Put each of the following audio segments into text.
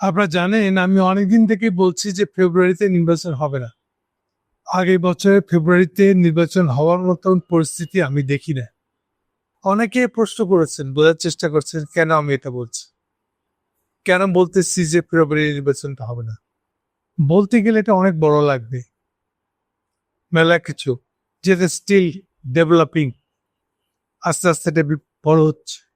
আপনারা জানেন, আমি অনেকদিন থেকে বলছি যে ফেব্রুয়ারিতে নির্বাচন হবে না। আগের বছরের ফেব্রুয়ারিতে নির্বাচন হওয়ার মতন পরিস্থিতি আমি দেখি না। অনেকে প্রশ্ন করেছেন, বোঝার চেষ্টা করছেন, কেন আমি এটা বলছি? কেন বলতেছি যে ফেব্রুয়ারি নির্বাচনটা হবে না? বলতে গেলে এটা অনেক বড় লাগবে। মেলা কিছু, যেটা স্টিল ডেভেলপিং আস্তে আস্তে এটা বড় হচ্ছে।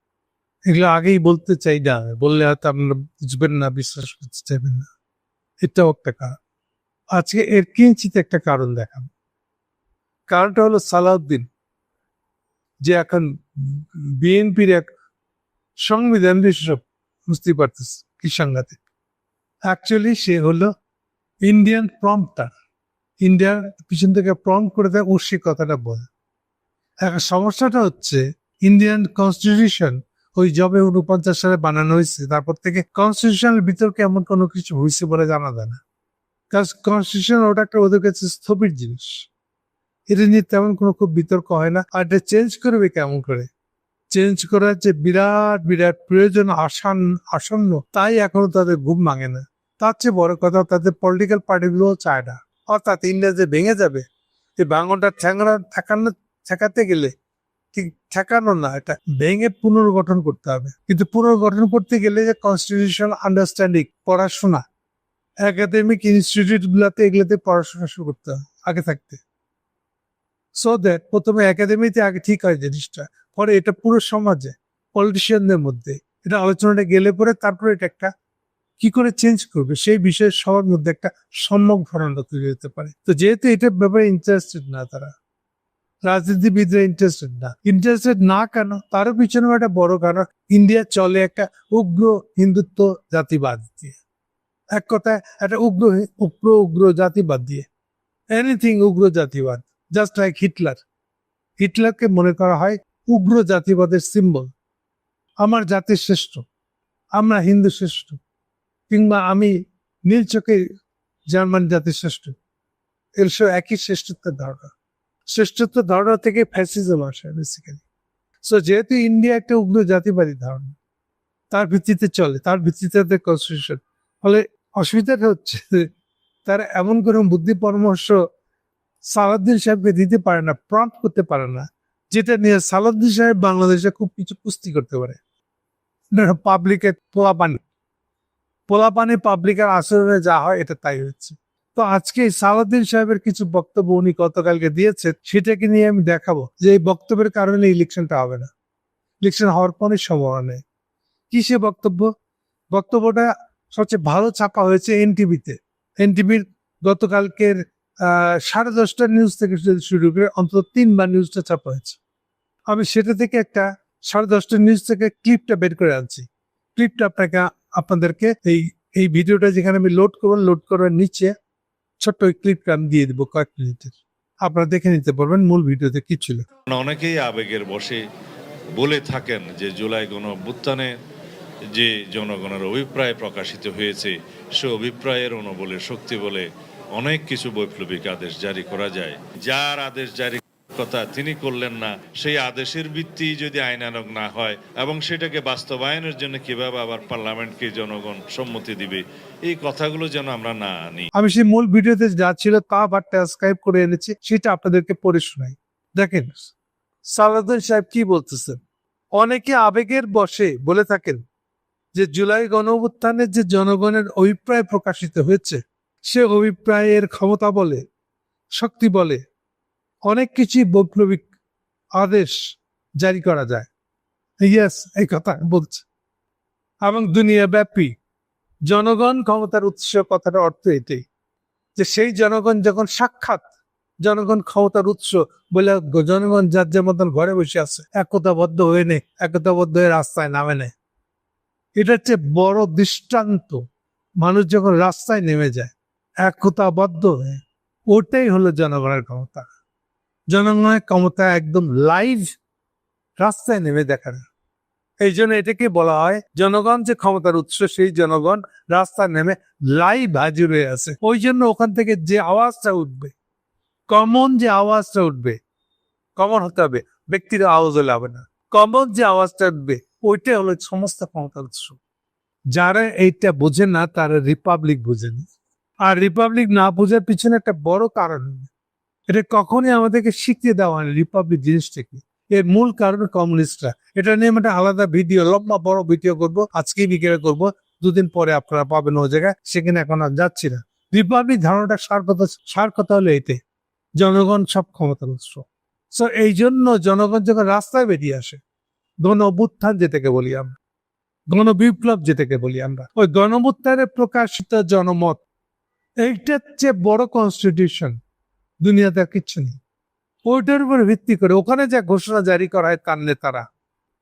এগুলো আগেই বলতে চাই না। বললে হয়তো আপনারা বুঝবেন না, বিশ্বাস করতে চাইবেন না। এটাও একটা কারণ। আজকে এর কিঞ্চিত একটা কারণ দেখান কারণটা হলো সালাউদ্দিন। যে এখন বিএনপির এক সংবিধান সব বুঝতে পারতেছে কি সাংঘাতিক অ্যাকচুয়ালি সে হলো ইন্ডিয়ান প্রম্পটার ইন্ডিয়ার পিছন থেকে প্রম্প করে দেয়, ও সে কথাটা বলে। এখন সমস্যাটা হচ্ছে ইন্ডিয়ান কনস্টিটিউশন ওই জবে উনপঞ্চাশ সালে বানানো হয়েছে। তারপর থেকে কনস্টিটিউশনের বিতর্কে এমন কোনো কিছু হয়েছে বলে জানা যায় না। কারণ কনস্টিটিউশন ওটা একটা ওদের কাছে স্থবির জিনিস। এটা নিয়ে তেমন কোনো খুব বিতর্ক হয় না। আর এটা চেঞ্জ করবে কেমন করে? চেঞ্জ করার যে বিরাট বিরাট প্রয়োজন, আসান, আসন্ন, তাই এখনও তাদের ঘুম ভাঙে না। তার চেয়ে বড় কথা তাদের পলিটিক্যাল পার্টিগুলো চায় না। অর্থাৎ ইন্ডিয়া যে ভেঙে যাবে। এই বাঙনটা ঠেকানো ঠেকানো, ঠেকাতে গেলে ঠেকানো না, এটা ভেঙে পুনর্গঠন করতে হবে। কিন্তু পুনর্গঠন করতে গেলে যে কনস্টিটিউশন আন্ডারস্ট্যান্ডিং পড়াশোনা একাডেমিক ইনস্টিটিউট গুলাতে এগুলোতে পড়াশোনা শুরু করতে হবে, আগে থাকতে। সো দ্যাট প্রথমে একাডেমিতে আগে ঠিক হয় জিনিসটা, পরে এটা পুরো সমাজে পলিটিশিয়ানদের মধ্যে। এটা আলোচনাটা গেলে পরে তারপরে এটা একটা কি করে চেঞ্জ করবে, সেই বিষয়ে সবার মধ্যে একটা সম্যক ধারণা তৈরি হতে পারে। তো যেহেতু এটার ব্যাপারে ইন্টারেস্টেড না তারা। রাজনীতিবিদরা ইন্টারেস্টেড না। ইন্টারেস্টেড না কেন? তারও পিছনে একটা বড় কারণ ইন্ডিয়া চলে একটা উগ্র হিন্দুত্ব জাতিবাদ দিয়ে। এক কথায়, একটা উগ্র উগ্র উগ্র জাতিবাদ দিয়ে। এনিথিং উগ্র জাতিবাদ জাস্ট লাইক হিটলার হিটলারকে মনে করা হয় উগ্র জাতিবাদের সিম্বল আমার জাতির শ্রেষ্ঠ, আমরা হিন্দু শ্রেষ্ঠ, কিংবা আমি নীল চোখে জার্মান জাতির শ্রেষ্ঠ। এর একই শ্রেষ্ঠত্বের ধারণা। শ্রেষ্ঠত্ব ধারণা থেকে ফ্যাসিজম আসে বেসিক্যালি সো যেহেতু ইন্ডিয়া একটা উগ্র জাতিবাদী ধারণা, তার ভিত্তিতে চলে, তার ভিত্তিতে তাদের কনস্টিটিউশন ফলে অসুবিধাটা হচ্ছে তারা এমন কোনো বুদ্ধি পরামর্শ সালাদ্দিন সাহেবকে দিতে পারে না প্রম্পট করতে পারে না, যেটা নিয়ে সালাদ্দিন সাহেব বাংলাদেশে খুব কিছু কুস্তি করতে পারে। পাবলিকের পোলাপানি পোলাপানি পাবলিকের আচরণে যা হয়, এটা তাই হচ্ছে। তো আজকে এই সালাউদ্দিন সাহেবের কিছু বক্তব্য উনি গতকালকে দিয়েছেন, সেটাকে নিয়ে আমি দেখাবো যে এই বক্তব্যের কারণে ইলেকশনটা হবে না। ইলেকশন হওয়ার কোনো সম্ভাবনা নেই। কি সে বক্তব্য? বক্তব্যটা সবচেয়ে ভালো ছাপা হয়েছে এনটিভিতে। এনটিভির গতকালকের সাড়ে দশটা নিউজ থেকে শুরু করে অন্তত তিনবার নিউজটা ছাপা হয়েছে। আমি সেটা থেকে একটা সাড়ে দশটা নিউজ থেকে ক্লিপটা বের করে আনছি। ক্লিপটা আপনাকে, আপনাদেরকে এই এই ভিডিওটা যেখানে আমি লোড করব, লোড করার নিচে। ছোট্ট ওই ক্লিপটা আমি দিয়ে দিব কয়েক মিনিটের আপনারা দেখে নিতে পারবেন মূল ভিডিওতে কি ছিল। অনেকেই আবেগের বসে বলে থাকেন যে জুলাই গণ অভ্যুত্থানে যে জনগণের অভিপ্রায় প্রকাশিত হয়েছে, সে অভিপ্রায়ের অনুবলে শক্তি বলে অনেক কিছু বৈপ্লবিক আদেশ জারি করা যায়। যার আদেশ জারি কথা তিনি করলেন না। সেই আদেশের ভিত্তি যদি আইনানক না হয় এবং সেটাকে বাস্তবায়নের জন্য কীভাবে আবার পার্লামেন্টকে জনগণ সম্মতি দিবে, এই কথাগুলো যেন আমরা না আনি। আমি সেই মূল ভিডিওতে যা ছিল তা আবার ট্রান্সক্রাইব করে এনেছি, সেটা আপনাদেরকে পড়ে শোনাই। দেখেন, সালাউদ্দিন সাহেব কি বলতেছেন? অনেকে আবেগের বসে বলে থাকেন যে জুলাই গণ যে জনগণের অভিপ্রায় প্রকাশিত হয়েছে, সে অভিপ্রায়ের ক্ষমতা বলে, শক্তি বলে অনেক বৈপ্লবিক আদেশ জারি করা যায়। ইয়েস এই কথা বলছে। এবং দুনিয়া ব্যাপী জনগণ ক্ষমতার উৎস কথার অর্থ এটাই যে সেই জনগণ যখন সাক্ষাৎ, জনগণ ক্ষমতার উৎস বলে জনগণ যার যার মতন ঘরে বসে আছে, একতাবদ্ধ হয়ে নেই, একতাবদ্ধ হয়ে রাস্তায় নামে নেয় এটা হচ্ছে বড় দৃষ্টান্ত মানুষ যখন রাস্তায় নেমে যায়, একতাবদ্ধ হয়ে, ওটাই হলো জনগণের ক্ষমতা। জনগণের ক্ষমতা একদম লাইভ রাস্তায় নেমে দেখার এই জন্য এটাকে বলা হয়, জনগণ যে ক্ষমতার উৎস, সেই জনগণ রাস্তায় নেমে লাইভ হাজির হয়ে আছে। ওই জন্য ওখান থেকে যে আওয়াজটা উঠবে কমন যে আওয়াজটা উঠবে কমন হতে হবে, ব্যক্তির আওয়াজ হলে না। কমন যে আওয়াজটা উঠবে, ওইটাই হলো সমস্ত ক্ষমতার উৎস। যারা এইটা বোঝে না, তারা রিপাবলিক বোঝেন আর রিপাবলিক না বোঝার পিছনে একটা বড় কারণ। এটা কখনই আমাদেরকে শিখিয়ে দেওয়া হয়নি রিপাবলিক জিনিসটা কি? এর মূল কারণ কমিউনিস্টরা। এটা নিয়ে একটা আলাদা ভিডিও লম্বা বড় ভিডিও করব আজকে বিকেলে করব, দুদিন পরে আপনারা পাবেন ওই জায়গায়, সেখানে এখন আর যাচ্ছি না। রিপাবলিক ধারণাটা সার কথা সার কথা হলো এতে, জনগণ সব ক্ষমতার উৎস সো এই জন্য জনগণ যখন রাস্তায় বেরিয়ে আসে, গণ অভ্যুত্থান যেটাকে বলি আমরা, গণ বিপ্লব যেটাকে বলি আমরা, ওই গণভুত্থানের প্রকাশিত জনমত, এইটার চেয়ে বড় কনস্টিটিউশন দুনিয়াতে আর কিচ্ছু নেই। ওইটার উপর ভিত্তি করে ওখানে যা ঘোষণা জারি করা হয় তার নেতারা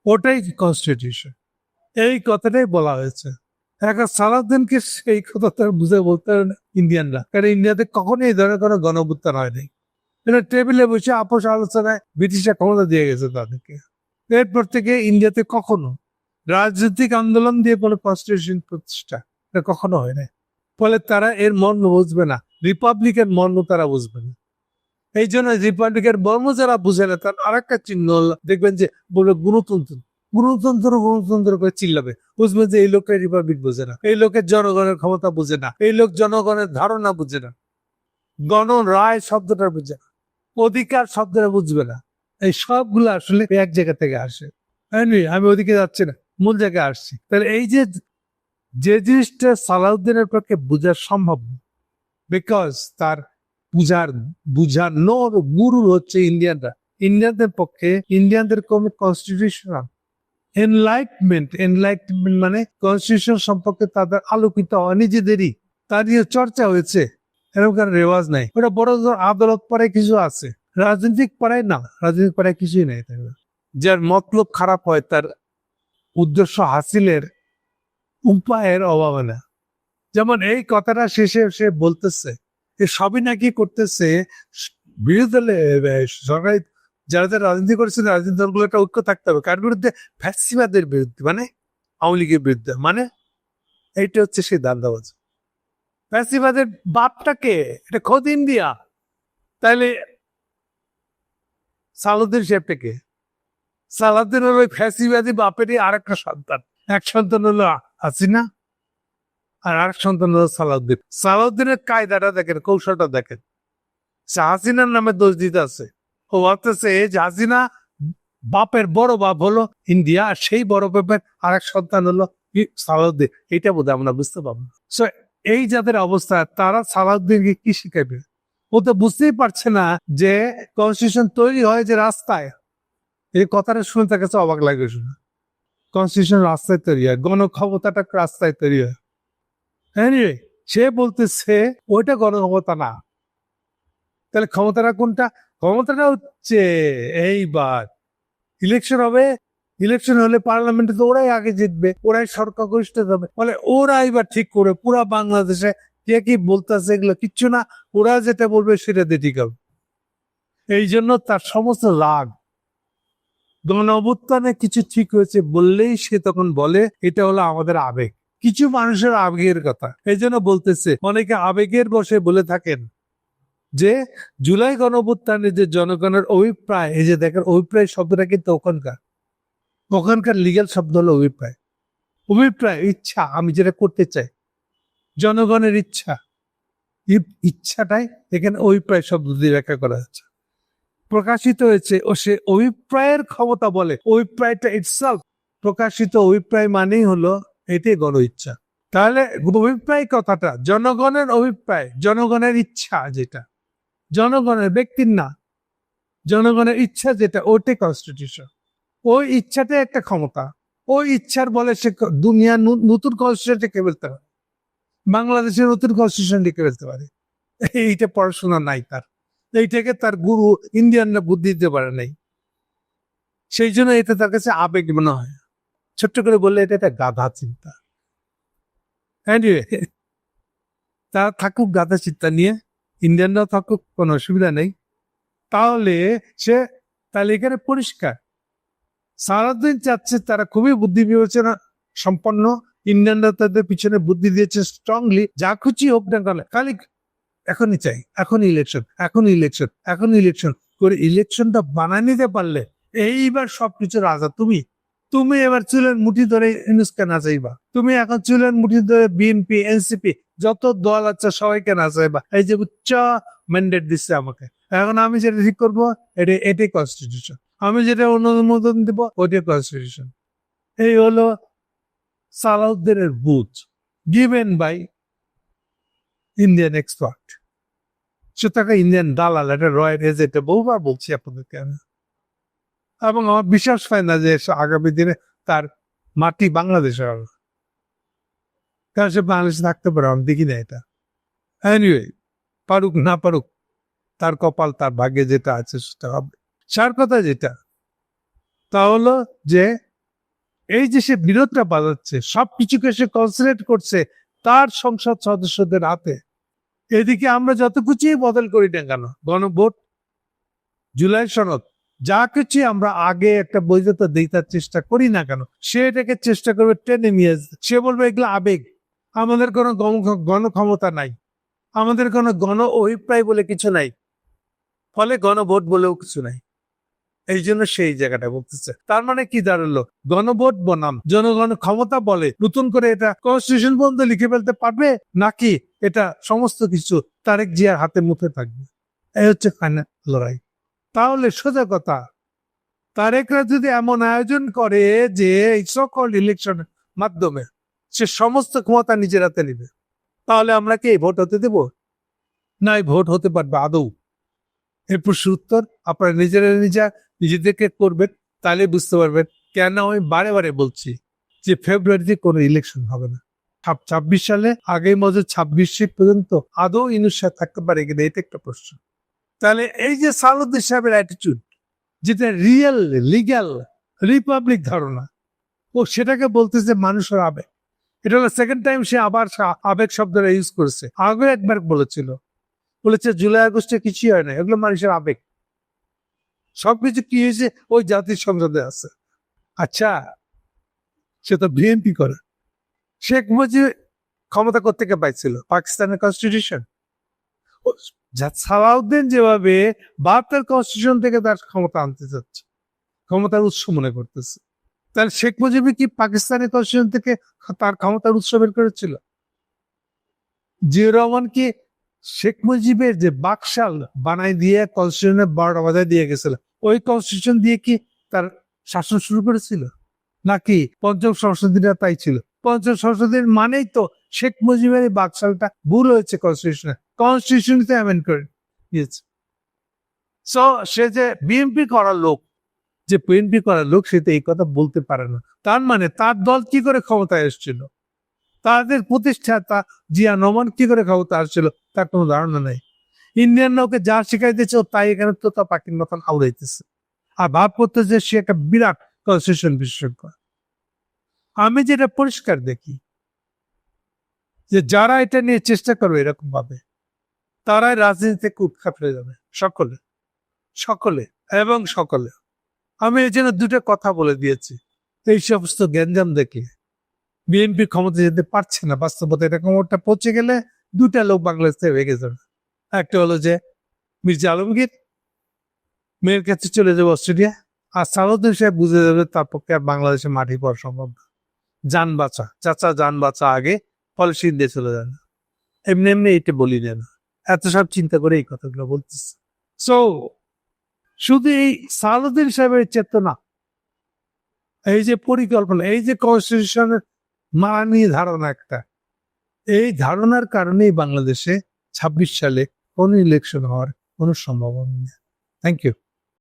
ওটাই কনস্টিটিউশন এই কথাটাই বলা হয়েছে। এখন সালাউদ্দিনকে সেই কথা তার বুঝে বলতে পারে না ইন্ডিয়ানরা। কারণ ইন্ডিয়াতে কখনোই এই ধরনের কোনো গণভুত্থান হয়নি এটা টেবিলে বসে আপোষ আলোচনায় ব্রিটিশরা ক্ষমতা দিয়ে গেছে তাদেরকে। এরপর থেকে ইন্ডিয়াতে কখনো রাজনৈতিক আন্দোলন দিয়ে কোনো কনস্টিটিউশন প্রতিষ্ঠা এটা কখনো হয় না ফলে তারা এর মর্ম বুঝবে না। রিপাবলিকের মর্ম তারা বুঝবে না। এই জন্য রিপাবলিকের মর্ম যারা বুঝে না, তার আর একটা চিহ্ন দেখবেন যে বলবে গণতন্ত্র। গণতন্ত্র গণতন্ত্র করে চিল্লাবে। বুঝবেন যে এই লোকটা রিপাবলিক বুঝে না। এই লোকের জনগণের ক্ষমতা বুঝে না। এই লোক জনগণের ধারণা বুঝে না। গণ রায় শব্দটা বুঝে না। অধিকার শব্দটা বুঝবে না। এই সবগুলো আসলে এক জায়গা থেকে আসে। আমি ওদিকে যাচ্ছি না। মূল জায়গায় আসছি। তাহলে এই যে যে জিনিসটা সালাউদ্দিনের পক্ষে বোঝা সম্ভব বিকজ তার বুঝার, বুঝানোর গুরু হচ্ছে ইন্ডিয়ানরা। ইন্ডিয়ানদের পক্ষে ইন্ডিয়ানদের কোনো কনস্টিটিউশনাল এনলাইটমেন্ট এনলাইটমেন্ট মানে কনস্টিটিউশন সম্পর্কে তাদের আলোকিত হওয়া নিজেদেরই। তা নিয়ে চর্চা হয়েছে। এরকম কারণ রেওয়াজ নাই। ওটা বড় ধর আদালত পাড়ায় কিছু আছে। রাজনৈতিক পাড়ায় না, রাজনৈতিক পাড়ায় কিছুই নেই যার মতলব খারাপ হয়, তার উদ্দেশ্য হাসিলের উপায়ের অভাবে না। যেমন এই কথাটা শেষে সে বলতেছে সবই নাকি করতেছে বিরোধী দলে সরকারি যারা যারা রাজনীতি করেছেন রাজনীতি দলগুলো একটা ঐক্য থাকতে হবে। কার বিরুদ্ধে? ফ্যাসিবাদের বিরুদ্ধে মানে আওয়ামী লীগের বিরুদ্ধে মানে এইটা হচ্ছে সেই দান্দাবাজ। ফ্যাসিবাদের বাপটাকে, এটা খোদ ইন্ডিয়া। তাইলে সালুদ্দিন শেফটাকে সালাউদ্দিন হলো ওই ফ্যাসিবাদী বাপেরই আর একটা সন্তান। এক সন্তান হলো হাসিনা। আর আরেক সন্তান হলো সালাউদ্দিন। সালাউদ্দিনের কায়দাটা দেখেন, কৌশলটা দেখেন। সে হাসিনার নামে দোষ দিতে আছে। ও ভাবতেছে যে হাসিনা বাপের বড় বাপ হলো ইন্ডিয়া, আর সেই বড় বাপের আরেক সন্তান হলো সালাউদ্দিন। এটা বোধ আমরা বুঝতে পারব সো এই যাদের অবস্থা, তারা সালাউদ্দিনকে কি শিখাবে ও তো বুঝতেই পারছে না যে কনস্টিটিউশন তৈরি হয় যে রাস্তায়। এই কথাটা শুনে তার কাছে অবাক লাগে শুনে। কনস্টিটিউশন রাস্তায় তৈরি হয়, গণক্ষমতাটা রাস্তায় তৈরি হয়। Anyway, সে বলতেছে ওইটা গণক্ষমতা না। তাহলে ক্ষমতাটা কোনটা? ক্ষমতাটা হচ্ছে এইবার ইলেকশন হবে। ইলেকশন হলে পার্লামেন্টে তো ওরাই আগে জিতবে ওরাই সরকার গরিষ্ঠ হবে ফলে ওরা এবার ঠিক করে পুরা বাংলাদেশে কে কি বলতেছে এগুলো কিচ্ছু না ওরা যেটা বলবে সেটা দিয়ে ঠিক হবে। এই জন্য তার সমস্ত রাগ। গণ অভ্যুত্থানে কিছু ঠিক হয়েছে বললেই সে তখন বলে এটা হলো আমাদের আবেগ। কিছু মানুষের আবেগের কথা। এই জন্য বলতেছে, অনেকে আবেগের বসে বলে থাকেন যে, জুলাই গণ যে জনগণের অভিপ্রায়, এই যে দেখেন, অভিপ্রায় শব্দটা কিন্তু ওখানকার। ওখানকার লিগ্যাল শব্দ হলো অভিপ্রায়। অভিপ্রায়, ইচ্ছা, আমি যেটা করতে চাই। জনগণের ইচ্ছা। ইচ্ছাটাই এখানে অভিপ্রায় শব্দ দিয়ে ব্যাখ্যা করা হচ্ছে। প্রকাশিত হয়েছে, ও সে অভিপ্রায়ের ক্ষমতা বলে। অভিপ্রায়টা ইটসেলফ প্রকাশিত অভিপ্রায় মানেই হলো এটাই গণ ইচ্ছা। তাহলে অভিপ্রায় কথাটা, জনগণের অভিপ্রায়, জনগণের ইচ্ছা যেটা, জনগণের ব্যক্তির না, জনগণের ইচ্ছা যেটা, ওটাই কনস্টিটিউশন ওই ইচ্ছাটাই একটা ক্ষমতা, ওই ইচ্ছার বলে সে ক- দুনিয়া নু- নতুন কনস্টিটিউশন লিখে ফেলতে পারে, বাংলাদেশের নতুন কনস্টিটিউশন লিখে ফেলতে পারে। এইটা পড়াশোনা নাই তার, এইটাকে তার গুরু ইন্ডিয়ানরা বুদ্ধি দিতে পারে নাই। সেই জন্য এটা তার কাছে আবেগ মনে হয়। ছোট্ট করে বললে এটা একটা গাধা চিন্তা। Anyway, তা থাকুক গাধা চিন্তা নিয়ে ইন্ডিয়ানরা থাকুক কোনো অসুবিধা নেই। তাহলে সে তাহলে এখানে পরিষ্কার। সারাদিন চাচ্ছে তারা খুবই বুদ্ধি বিবেচনা সম্পন্ন ইন্ডিয়ানরা তাদের পিছনে বুদ্ধি দিয়েছে স্ট্রংলি যা খুশি হোক না কেন খালি এখনই চাই এখন ইলেকশন এখন ইলেকশন এখন ইলেকশন করে ইলেকশনটা বানায় নিতে পারলে এইবার সবকিছু রাজা তুমি তুমি এবার চুলের মুঠি ধরে ইউনুসকে নাচাইবা। তুমি এখন চুলের মুঠি ধরে বিএনপি এনসিপি যত দল আছে সবাইকে নাচাইবা। এই যে উচ্চ ম্যান্ডেট দিচ্ছে আমাকে। এখন আমি যেটা ঠিক করব, এটা, এটাই কনস্টিটিউশন আমি যেটা অনুমোদন দিব, ওইটাই কনস্টিটিউশন এই হলো সালাউদ্দিনের booth given by Indian expert সে তাকে ইন্ডিয়ান দালাল এটা রয়্যাল এজেন্ট বহুবার বলছি আপনাদেরকে আমি। এবং আমার বিশ্বাস হয় না যে আগামী দিনে তার মাটি বাংলাদেশে হবে। কারণ সে বাংলাদেশে থাকতে পারে, আমি দেখি না এটা। এনিওয়ে পারুক না পারুক, তার কপাল, তার ভাগ্যে যেটা আছে সেটা হবে। সার কথা যেটা, তা হলো যে এই যে সে বিরোধটা বাজাচ্ছে সব কিছুকে সে কনসেন্ট্রেট করছে তার সংসদ সদস্যদের হাতে, এদিকে আমরা যত কিছুই বদল করি না কেন, গণভোট, জুলাই সনদ যা কিছু আমরা আগে একটা বৈধতা দিতার চেষ্টা করি না কেন, সে এটাকে চেষ্টা করবে টেনে নিয়ে সে বলবে এগুলো আবেগ। আমাদের কোনো গণ- গণক্ষমতা নাই। আমাদের কোনো গণ অভিপ্রায় বলে কিছু নাই। ফলে গণভোট বলেও কিছু নাই। এই জন্য সেই জায়গাটা বলতেছে। তার মানে কি দাঁড়াল? গণভোট বনাম। জনগণ ক্ষমতা বলে নতুন করে এটা কনস্টিটিউশন পর্যন্ত লিখে ফেলতে পারবে? নাকি এটা সমস্ত কিছু তারেক জিয়ার হাতে মুখে থাকবে? এই হচ্ছে ফাইনাল লড়াই। তাহলে সোজা কথা। তারেকরা যদি এমন আয়োজন করে যে এই সকল ইলেকশনের মাধ্যমে সে সমস্ত ক্ষমতা নিজের হাতে নিবে, তাহলে আমরা কি এই ভোট হতে দেব? না, এই ভোট হতে পারবে আদৌ। এর প্রশ্ন উত্তর, আপনারা নিজেরা নিজা নিজেদেরকে করবেন, তাহলে বুঝতে পারবেন কেন আমি বারে বারে বলছি যে ফেব্রুয়ারিতে কোনো ইলেকশন হবে না। ছাব্বিশ সালে আগেই মজা ছাব্বিশ পর্যন্ত আদৌ ইনুসার থাকতে পারে কিনা, এটা একটা প্রশ্ন। তাহলে এই যে সালুদ্দিন সাহেবের অ্যাটিটিউড যেটা রিয়েল লিগ্যাল রিপাবলিক ধারণা, ও সেটাকে বলতেছে মানুষের আবেগ। এটা হলো সেকেন্ড টাইম সে আবার আবেগ শব্দটা ইউজ করেছে। আগে একবার বলেছিল। বলেছে, জুলাই, আগস্টে কিছুই হয় না, এগুলো মানুষের আবেগ। সবকিছু কি হয়েছে? ওই জাতির সংসদে আছে। আচ্ছা সে তো বিএনপি করে। শেখ মুজিব ক্ষমতা কোথেকে পাইছিল? পাকিস্তানের কনস্টিটিউশন সালাউদ্দিন যেভাবে বাহাত্তর কনস্টিটিউশন থেকে তার ক্ষমতা আনতে চাচ্ছে, ক্ষমতার উৎস মনে করতেছে। তাহলে শেখ মুজিব কি পাকিস্তানের কনস্টিটিউশন থেকে তার ক্ষমতার উৎস বের করেছিল? জিয়াউর রহমান কি শেখ মুজিবের যে বাকশাল বানাই দিয়ে কনস্টিটিউশনের বারোটা বাজায় দিয়ে গেছিল, ওই কনস্টিটিউশন দিয়ে কি তার শাসন শুরু করেছিল? নাকি পঞ্চম সংশোধনীরা তাই ছিল? পঞ্চম সংশোধনীর মানেই তো শেখ মুজিবের এই বাকশালটা ভুল হয়েছে কনস্টিটিউশনে কনস্টিটিউশনতে অ্যামেন্ড করে দিয়েছে। সো সে যে বিএনপি করার লোক, যে বিএনপি করার লোক, সে তো এই কথা বলতে পারে না। তার মানে তার দল কি করে ক্ষমতায় এসেছিল? তাদের প্রতিষ্ঠাতা জিয়া নমান কি করে ক্ষমতা আসছিল? তার কোনো ধারণা নেই। ইন্ডিয়ান ওকে যা শিখাইতেছে ও তাই এখানে তো তা পাখির মতন আউড়াইতেছে আর ভাব করতেছে সে একটা বিরাট কনস্টিটিউশন বিশেষজ্ঞ আমি যেটা পরিষ্কার দেখি যে যারা এটা নিয়ে চেষ্টা করবে এরকম ভাবে, তারাই রাজনীতিতে উৎখাত হয়ে যাবে। সকলে সকলে এবং সকলে। আমি এই জন্য দুটো কথা বলে দিয়েছি। এই সমস্ত গ্যাঞ্জাম দেখে বিএনপি ক্ষমতা যেতে পারছে না, বাস্তবতা এরকম ওটা পৌঁছে গেলে দুটা লোক বাংলাদেশ থেকে ভেঙে যাবে। একটা হলো যে মির্জা আলমগীর, মেয়ের কাছে চলে যাবে অস্ট্রেলিয়া, আর সালাউদ্দিন সাহেব বুঝে যাবে তার পক্ষে আর বাংলাদেশে মাটি পাওয়া সম্ভব না। যান বাঁচা, চাচা যান বাঁচা আগে ফলে সিদ্ধে চলে যান এমনি এমনি এটা বলি না। এত সব চিন্তা করে এই কথাগুলো বলতেছে। সো শুধু এই সালাউদ্দিন সাহেবের চেতনা, এই যে পরিকল্পনা, এই যে কনস্টিটিউশনের মাননীয় ধারণা একটা, এই ধারণার কারণেই বাংলাদেশে ছাব্বিশ সালে কোনো ইলেকশন হওয়ার কোনো সম্ভাবনা নেই। Thank you